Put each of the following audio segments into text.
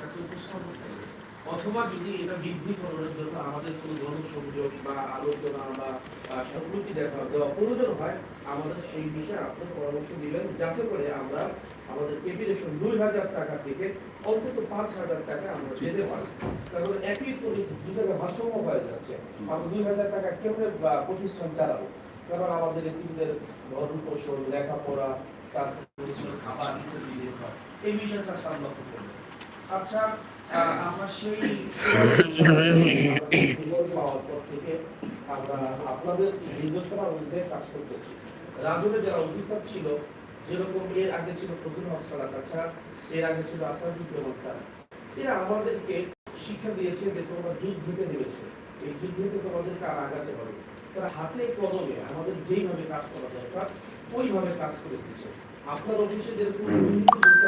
কাছে অথবা যদি এটা বৃদ্ধি করার জন্য আমাদের বা আলোচনা সেই বিষয়ে পরামর্শ যাতে করে আমরা আমাদের দুই হাজার টাকা থেকে অন্তত পাঁচ হাজার টাকা আমরা যেতে পারি। কারণ একই ভারসাম্য যাচ্ছে। দুই হাজার টাকা প্রতিষ্ঠান চালাবো? কারণ আমাদের লেখাপড়া খাবার এই বিষয়ে স্যার আচ্ছা থেকে যারা ছিল, যেরকম এর আগে ছিল স্যার এর আগে ছিল আমাদেরকে শিক্ষা দিয়েছে যে তোমরা যুদ্ধে নেমেছে। এই যুদ্ধে তোমাদেরকে আর আগাতে হবে তারা হাতে কলমে আমাদের যেইভাবে কাজ করা দরকার ওইভাবে কাজ করে দিচ্ছে। আপনার অফিসে যেরকম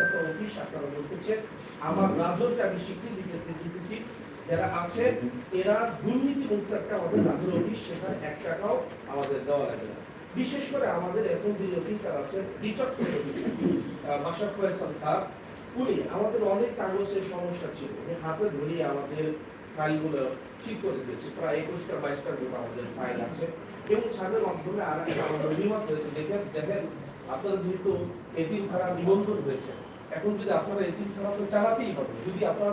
একটা অফিস আপনারা বলতেছেন আমার রাজ্যকে আমি স্বীকৃতি দিতে দিতেছি যারা আছে এরা দুর্নীতি মুক্ত একটা আমাদের রাজ্যের অফিস সেখানে এক টাকাও আমাদের দেওয়া লাগে না। বিশেষ করে আমাদের এখন যে অফিসার আছে বাসা ফয়সাল স্যার উনি আমাদের অনেক কাগজের সমস্যা ছিল। উনি হাতে ধরিয়ে আমাদের ফাইলগুলো ঠিক করে প্রায় একুশটা, বাইশটা মতো আমাদের ফাইল আছে। এবং মাধ্যমে আর আমাদের অভিমত হয়েছে দেখেন যেহেতু নিবন্ধন হয়েছে, এখন যদি আপনারা তো চালাতেই হবে। যদি আপনারা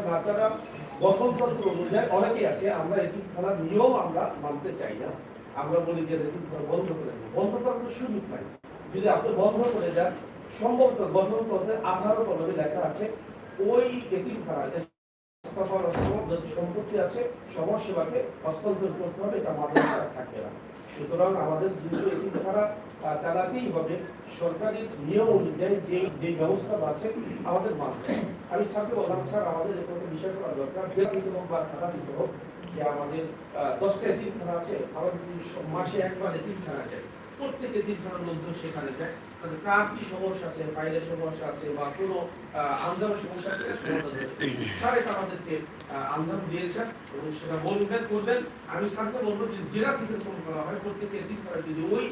না অনুযায়ী আছে, আমরা নিয়ম আমরা মানতে চাই না। আমরা বলি যে এতিম বন্ধ করে দেবো বন্ধ করার সুযোগ নাই। যদি আপনি বন্ধ করে যান সম্ভবত গঠনতন্ত্রের আঠারো কলমে লেখা আছে, ওই এতিম খারাপ সম্পত্তি আছে সমাজ সেবাকে হস্তান্তর করতে হবে, এটা আমাদের থাকবে না। সুতরাং আমাদের যেহেতু এটিম খারাপ চালাতেই হবে, সরকারি নিয়ম অনুযায়ী যে যে ব্যবস্থা আছে, আমাদের মানতে আমি স্যারকে বললাম, স্যার, আমাদের এরকম বিষয় করা দরকার, যে বা খাতা দিতে হোক যে আমাদের দশটা খানা আছে, আমাদের মাসে একবার এতিম খানা যায়, প্রত্যেক এতিম খানার লোকজন সেখানে যায়। কার কি সমস্যা আছে ফাইলের সমস্যা আছে বা কোনো আহ, সমস্যা আছে স্যার এটা আমাদেরকে আহ, দিয়েছেন এবং সেটা বলবেন করবেন। আমি স্যারকে বলব যে জেলা থেকে ফোন করা হয় প্রত্যেকে এদিক করে যদি ওই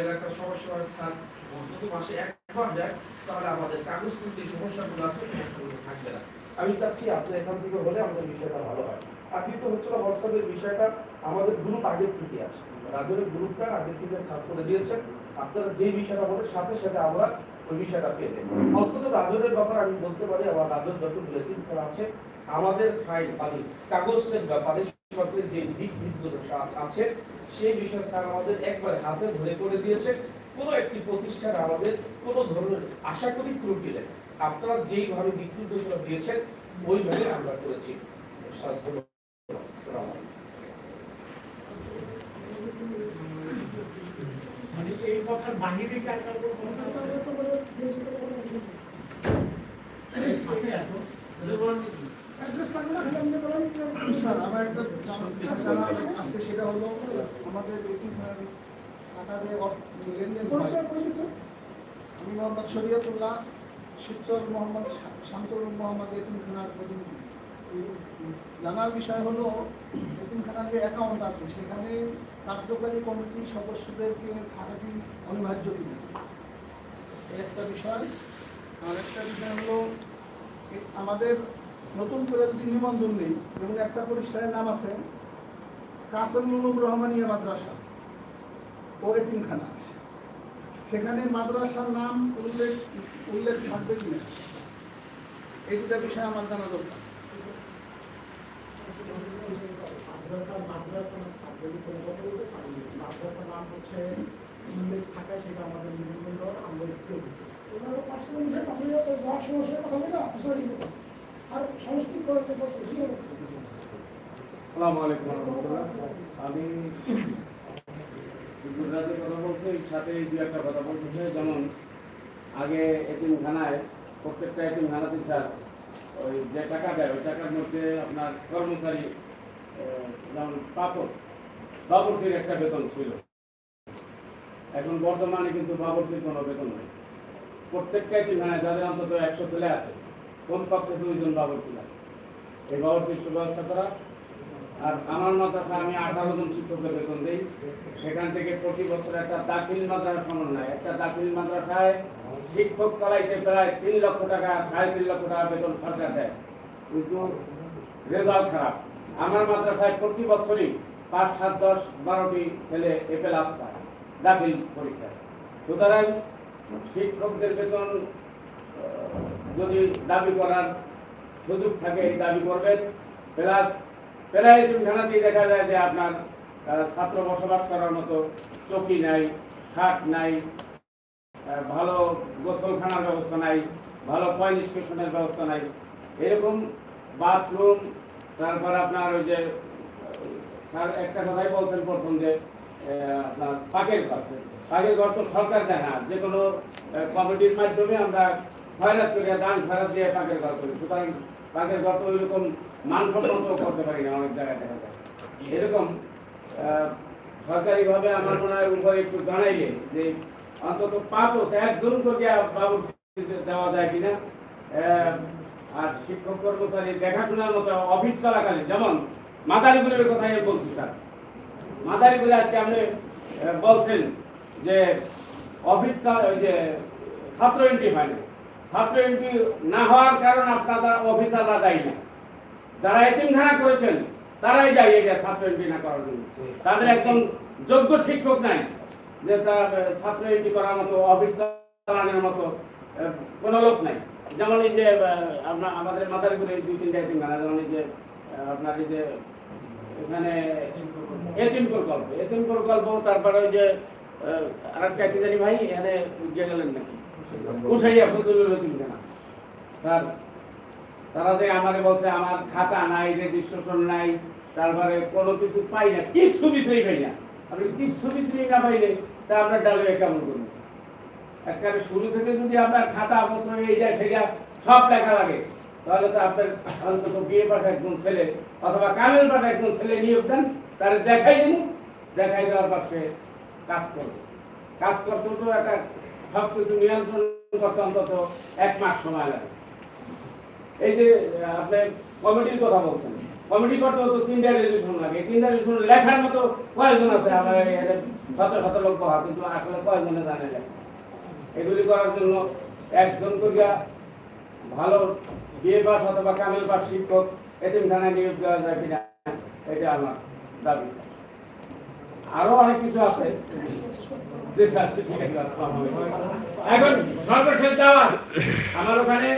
এলাকার সমস্যা হয় স্যার অন্তত মাসে একবার যায় তাহলে আমাদের কাগজপত্র যে সমস্যাগুলো আছে সমস্যাগুলো থাকবে না। আমি চাচ্ছি আপনি এখান থেকে হলে আমাদের বিষয়টা ভালো হয়। কিন্তু হচ্ছে হোয়াটসঅ্যাপের বিষয়টা আমাদের গ্রুপ আগের থেকে আছে। রাজের গ্রুপটা আগের থেকে ছাপ করে দিয়েছেন আপনারা যে বিষয়টা বলে সাথে সাথে আমরা ওই বিষয়টা পেয়ে যাই অন্তত রাজনের ব্যাপারে, আমি বলতে পারি আমার রাজর যত বুলেটিন আছে আমাদের ফাইল মানে কাগজের ব্যাপারে সরকারের যে দিক আছে, সেই বিষয়ে স্যার আমাদের একবার হাতে ধরে করে দিয়েছে। কোনো একটি প্রতিষ্ঠান আমাদের কোনো ধরনের আশা করি ত্রুটি নেই। আপনারা যেইভাবে দিক নির্দেশনা দিয়েছেন, ওইভাবে আমরা করেছি আসসালামু আলাইকুম। মানে এই কথার বাহিরে আছে? আছে এখন? আমার একটা আছে সেটা হলো আমাদের। আমি মোহাম্মদ শরিয়তুল্লাহ শিবচর মোহাম্মদ শামসুর মোহাম্মদ এতিমখানার প্রতিনিধি জানার বিষয় হলো এতিমখানার যে অ্যাকাউন্ট আছে, সেখানে কার্যকারী কমিটি সদস্যদেরকে থাকা কি অনিবার্য কিনা। একটা বিষয় আর একটা বিষয় হলো আমাদের নতুন করে যদি নিবন্ধন নেই, যেমন একটা প্রতিষ্ঠানের নাম আছে, কাসম উলুম রহমানিয়া মাদ্রাসা ও এতিমখানা। সেখানে মাদ্রাসার নাম উল্লেখ উল্লেখ থাকবে কিনা? এই দুটা বিষয় আমার জানা দরকার। নাম হচ্ছে আমাদের আর আমি গুজরাটের কথা বলতে সাথে দু একটা কথা যেমন, আগে এতিমখানায়, প্রত্যেকটা এতিমখানাতে স্যার, ওই যে টাকা দেয়, ওই টাকার মধ্যে আপনার কর্মচারী পাপড় একটা বেতন ছিল। এখন বর্তমানে কিন্তু বাবরচির কোনো বেতন নেই। প্রত্যেকটা এতিমখানায় যাদের অন্তত একশো ছেলে আছে কমপক্ষে দুইজন বাবরচি লাগে? এই বাবরচির সুব্যবস্থা করা। আর আমার মাদ্রাসা আমি আঠারো জন শিক্ষকের বেতন দিই। সেখান থেকে প্রতি বছর একটা দাখিল মাদ্রাসা সমন্বয় একটা দাখিল মাদ্রাসায় শিক্ষক চালাইতে প্রায় তিন লক্ষ টাকা, সাড়ে তিন লক্ষ টাকা বেতন সরকার দেয়। কিন্তু রেজাল্ট খারাপ। আমার মাদ্রাসায় প্রতি বছরই পাঁচ, সাত, দশ, বারোটি ছেলে এ প্লাস পায়, দাখিল পরীক্ষায়। সুতরাং শিক্ষকদের বেতন যদি দাবি করার সুযোগ থাকে দাবি করবেন। প্লাস প্রায় এতিমখানাতেই দেখা যায় যে আপনার ছাত্র বসবাস করার মতো চকি নাই, খাট নাই ভালো গোসলখানার ব্যবস্থা নাই, ভালো পয় নিষ্কাশনের ব্যবস্থা নাই। এরকম বাথরুম তারপর আপনার ওই যে, স্যার, একটা কথাই বলছেন প্রথম যে আপনার পাকের ঘর। পাকের ঘর তো সরকার দেয় না। যে কোনো কমিটির মাধ্যমে আমরা খয়রাত করে, দান খয়রাত দিয়ে পাকের ঘর করি। সুতরাং পাকের ঘর তো ওইরকম মানসম্মত করতে পারি না অনেক জায়গায় দেখা যায়। এরকম সরকারিভাবে আমার মনে হয় উপরে একটু জানাইলে যে, অন্তত পাঁচ একজন করে বাবুর দেওয়া যায় কিনা। আর শিক্ষক কর্মচারী দেখাশোনার মতো অফিস চলাকালীন, যেমন মাদারীপুরের কথা আমি বলছি, স্যার। মাদারীপুরে আজকে আপনি বলছেন যে অফিস ওই যে ছাত্র এন্ট্রি হয় না। ছাত্র এন্ট্রি না হওয়ার কারণ আপনারা অফিসাররা দায়ী না। যারা এতিমখানা করেছেন, তারাই দায়ী এটা ছাত্র এন্ট্রি না করার জন্য। তাদের একজন যোগ্য শিক্ষক নাই, যে তার ছাত্র এন্ট্রি করার মতো, অফিস চালানোর মতো কোনো লোক নাই। যেমন এই যে আমরা আমাদের মাদারীপুরে দুই তিনটা যেমন এই যে আপনার এই যে এখানে প্রকল্প প্রকল্প তারপরে ওই যে আহ, আরেকটা কি জানি ভাই এখানে গিয়ে গেলেন নাকি? ফজলুল তারা যে আমারে বলছে আমার খাতা নাই রেজিস্ট্রেশন নাই তারপরে কোনো কিছু পাই না কিচ্ছু বিষয় পাই না। আমি কিচ্ছু বিষয় না পাইলে তা আমরা ডালে কেমন করব একবারে শুরু থেকে যদি আপনার খাতা, পত্র, এই যায় সেটা সব দেখা লাগে, তাহলে তো আপনার অন্তত বিয়ে পাঠা একজন ছেলে অথবা কামেল পাঠা একজন ছেলে নিয়োগ দেন তার দেখাই দিন, দেখাই দেওয়ার সে কাজ করবে। কাজ করতে তো একটা সব কিছু নিয়ন্ত্রণ করতে অন্তত এক মাস সময় লাগে। এই যে আপনি কমিটির কথা বলছেন, কমিটি করতে তো তিনটা রেজলিউশন লাগে। তিনটা রেজলিউশন লেখার মতো কয়জন আছে, আমার শত শত লোক কিন্তু আসলে কয়জনে জানে না। এগুলি করার জন্য একজন করিয়া ভালো বিয়ে পাস অথবা কামেল পাস শিক্ষক এতিমখানায় নিয়োগ দেওয়া যায় কিনা এটা আমার দাবি। আরও অনেক কিছু আছে। আছে, এখন সর্বশেষ দাওয়াত। আমার ওখানে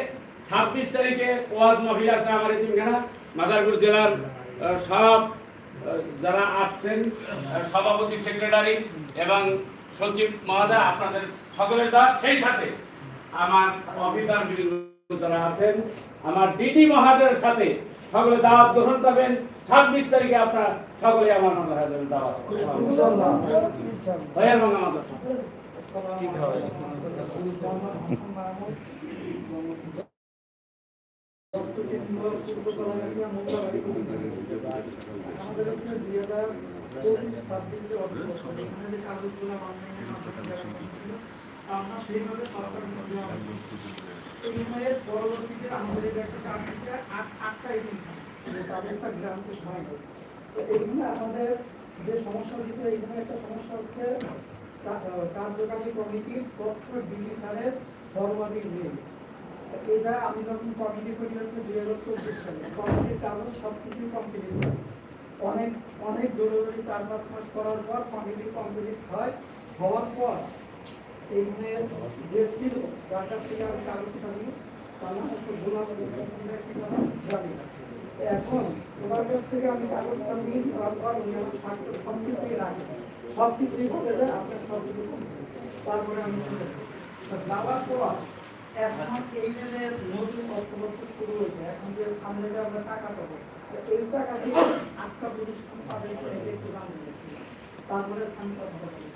ছাব্বিশ তারিখে ওয়াজ মহিলা আছে আমার এতিমখানা মাদারপুর জেলার সব যারা আসছেন সভাপতি সেক্রেটারি এবং সচিব মহোদয় আপনাদের সকলের দাওয়াত সেই সাথে। আমার অফিসার যারা আছেন, আমার ডিডি মহাদের সাথে সকলে দাওয়াত গ্রহণ করবেন। ছাব্বিশ তারিখে আপনারা সকলে আমার মাদ্রাসায় দাওয়াত ভাইয়ার বাংলা মাদ্রাসা আমাদের হচ্ছে এখানে আমরা সেইভাবে সরকার দেওয়া এই সময়ের পরবর্তীতে আমাদের একটা চার আট আটটা এদিন তাদের একটা গ্রামকে সহায় করে তো এইখানে আমাদের যে সমস্যা দিচ্ছে এইখানে একটা সমস্যা হচ্ছে কার্যকারী কমিটির তথ্য ডিবি স্যারের ফরওয়ার্ডিং নেই। এটা আমি যখন কমিটি করি হচ্ছে দুই হাজার চব্বিশ সালে কমিটির কাগজ সব কিছুই কমপ্লিট হয়। অনেক অনেক দৌড়াদৌড়ি চার পাঁচ মাস করার পর কমিটি কমপ্লিট হয় হওয়ার পর এইখানে যে ছিল যার কাছ থেকে আমি কাগজটা নিই তার নাম হচ্ছে এখন ওনার কাছ থেকে আমি কাগজটা নিই নেওয়ার পর উনি আমার সব কিছুই রাখেন সব কিছুই আপনার সব কিছু তারপরে আমি চলে যাওয়ার পর এখন এই যে নতুন হয়েছে এখন যে সামনে আমরা টাকা পাবো এই টাকা দিয়ে আটটা জানতে তারপরে আমি।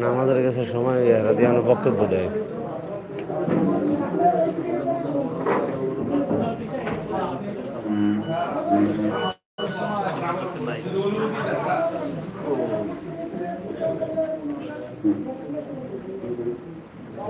নামাজের কাছে সময় বক্তব্য দিয়ে।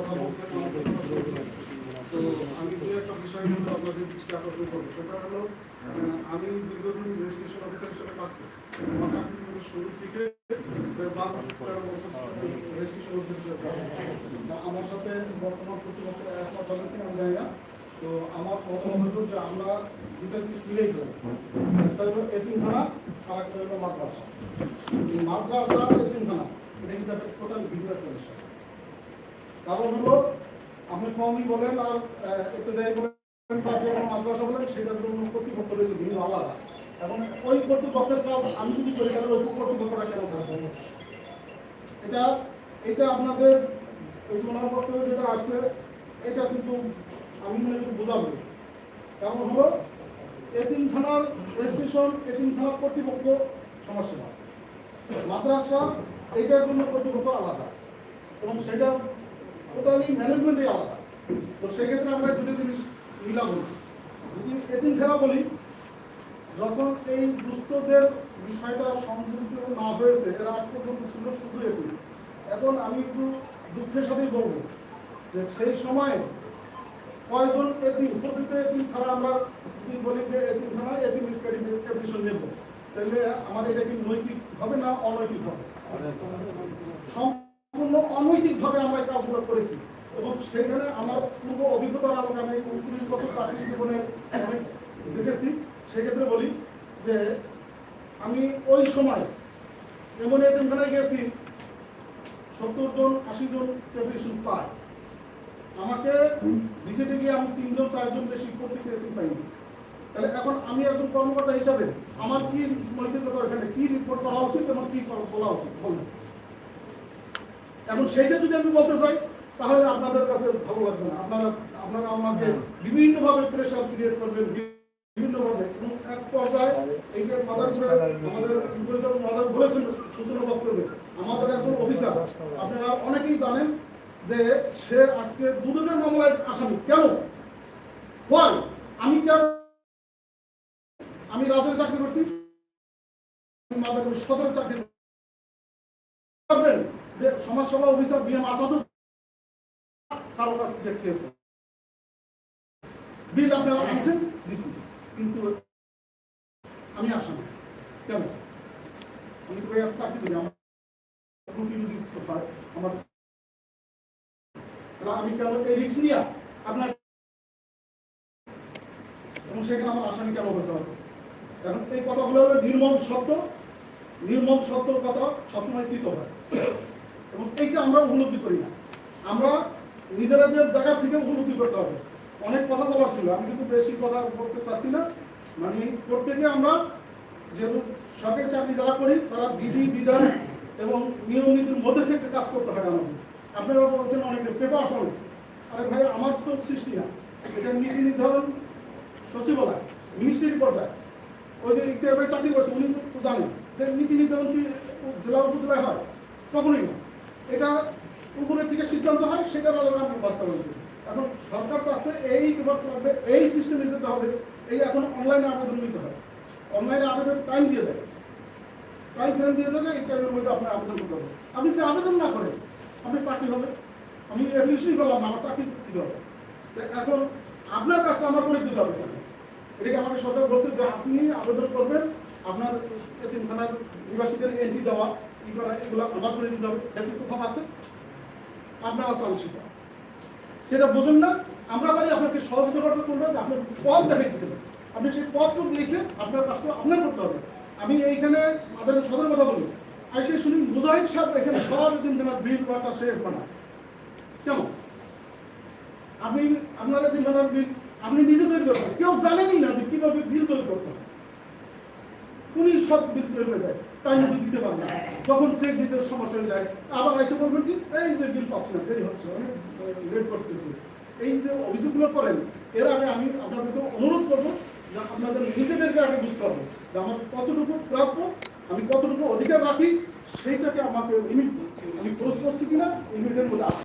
আমরা বক্তব্য দেয় তো আমি দু একটা বিষয় নিয়ে আপনাদের দৃষ্টি আকর্ষণ করব সেটা হলো আমি দীর্ঘদিন রেজিস্ট্রেশন অফিসার হিসেবে কাজ করছি। আমার সাথে বর্তমান তো আমার মতামত হলো যে আমরা একটা হলো এতিমখানা আর একটা হলো মাদ্রাসা। মাদ্রাসা আর এতিমখানা, এটা কিন্তু একটা টোটাল ভিন্ন কারণ হলো, আপনি কমই বলেন আর একটু দেয় বলেন এবং ওই আমি যদি কেন এটা এটা আপনাদের যেটা এটা কিন্তু আমি করি বোঝাবো। হলো রেজিস্ট্রেশন এতিমখানার কর্তৃপক্ষ সমস্যা মাদ্রাসা, এইটার জন্য কর্তৃপক্ষ আলাদা। এবং সেটা টোটালি ম্যানেজমেন্টই আলাদা। তো সেক্ষেত্রে আমরা দুটো জিনিস যদি এদিন ফেরা বলি যখন এই দুস্থদের বিষয়টা সংযুক্ত না হয়েছে এরা আজ পর্যন্ত ছিল শুধু এদিন এখন আমি একটু দুঃখের সাথেই বলব যে সেই সময় কয়জন এদিন প্রকৃত এদিন ছাড়া আমরা যদি বলি যে এদিন ছাড়া এদিন এডুকেশন নেব তাহলে আমার এটা কি নৈতিক হবে না অনৈতিক হবে সম্পূর্ণ অনৈতিকভাবে আমরা এই কাজগুলো করেছি। এবং সেখানে আমার পূর্ব অভিজ্ঞতার আলোকে আমি উনত্রিশ বছর চাকরি জীবনে দেখেছি। সেক্ষেত্রে বলি যে আমি ওই সময় এমন এতিমখানায় গেছি, সত্তর জন, আশি জন টেলিভিশন পায়। আমাকে ভিজিটে গিয়ে আমি তিনজন, চারজন বেশি এতিম পাইনি। তাহলে এখন আমি একজন কর্মকর্তা হিসাবে আমার কি নৈতিকতা এখানে? কি রিপোর্ট করা উচিত এবং কি বলা উচিত? বলুন। এখন সেইটা যদি আমি বলতে চাই তাহলে আপনাদের কাছে ভালো লাগবে না। আপনারা আপনারা আমাকে বিভিন্নভাবে প্রেশার ক্রিয়েট করবেন আমাদের আমাদের অফিসার জানেন সে আজকে মামলায় কেন? আমি কেন আমি রাতের চাকরি করছি। সদরের চাকরি করছি। পারবেন যে সমাজসেবা অফিসার বিএম আসাদুর কারও কাছ থেকে খেয়েছে। বিল আপনারা আনছেন দিছি কিন্তু আমি আসামি কেন? আমি তো চাকরি করি, আমার আমার আমি কেন এই রিক্স নিয়ে আপনার এবং সেখানে আমার আসামি কেন হতে হবে? এখন এই কথাগুলো হলো নির্মম সত্য। নির্মম সত্যর কথা সবসময় কৃত হয়। এবং এইটা আমরা উপলব্ধি করি না। আমরা নিজেরাদের জায়গা থেকে উপলব্ধি করতে হবে। অনেক কথা বলার ছিল, আমি কিন্তু বেশি কথা বলতে চাচ্ছি না। মানে প্রত্যেকে আমরা যেহেতু সরকারি চাকরি যারা করি, তারা বিধি, বিধান এবং নিয়ম নীতির মধ্যে থেকে কাজ করতে হয় আমাদের। আপনারা বলছেন অনেকে পেপার অনেক আরে ভাই, আমার তো সৃষ্টি না। এটা নীতি নির্ধারণ সচিবালয় মিনিস্ট্রি পর্যায়ে। ওই যে ইকতিয়ার ভাই চাকরি করছে, উনি তো জানেন। নীতি নির্ধারণ কি জেলা উপজেলায় হয়? কখনোই না। এটা উপরে থেকে সিদ্ধান্ত হয় সেটার আলোকে আমি বাস্তবায়ন করি। এখন সরকার চাচ্ছে এই ডিভোর্স লাগবে, এই সিস্টেমে যেতে হবে, এই এখন অনলাইনে আবেদন নিতে হয় অনলাইনে আবেদন টাইম দিয়ে দেয়। টাইম ফ্রেম দিয়ে দেবে এই টাইমের মধ্যে আপনার আবেদন করতে হবে। আপনি যদি আবেদন না করেন, আপনি চাকরি হবে। আমি অ্যাপ্লিকেশনই করলাম আমার চাকরি দিতে হবে? তো এখন আপনার কাজটা আমার করে দিতে হবে এটাকে আমাকে সরকার বলছে যে আপনি আবেদন করবেন, আপনার এতিমখানার নিবাসীদের এন্ট্রি দেওয়া, এগুলো আমার করে দিতে হবে। এটা কি কোথাও আছে? আপনারা চান সেটা সেটা বুঝুন না, আমরা পারি আপনাকে সহযোগিতা করতে করব যে আপনার পথ দেখে দিতে হবে আপনি সেই পথটুকু লিখে আপনার কাজটা আপনার করতে হবে। আমি এইখানে আপনাদের সদর কথা বলি। আজকে শুনি মুজাহিদ সাহেব এখানে সব দিন তোমার বিল বাটা শেষ বানায়। কেমন? আপনি আপনারা দিন বানার বিল, আপনি নিজে তৈরি করবেন কেউ জানেনই না যে কীভাবে বিল তৈরি করতে হয়। উনি সব বিল তৈরি করে দেয়। তাই মতো দিতে পারেন না যখন চেক দিতে সমস্যা হয়ে যায়, আবার এসে বলবেন কি, এই যে বিল পাচ্ছি না, দেরি হচ্ছে, অনেক লেট করতেছে। এই যে অভিযোগগুলো করেন, এর আগে আমি আপনাদেরকে অনুরোধ করব যে আপনাদের নিজেদেরকে আগে বুঝতে হবে যে আমার কতটুকু প্রাপ্য, আমি কতটুকু অধিকার রাখি, সেইটাকে আমাকে লিমিট আমি ক্লোজ করছি কিনা লিমিটের মধ্যে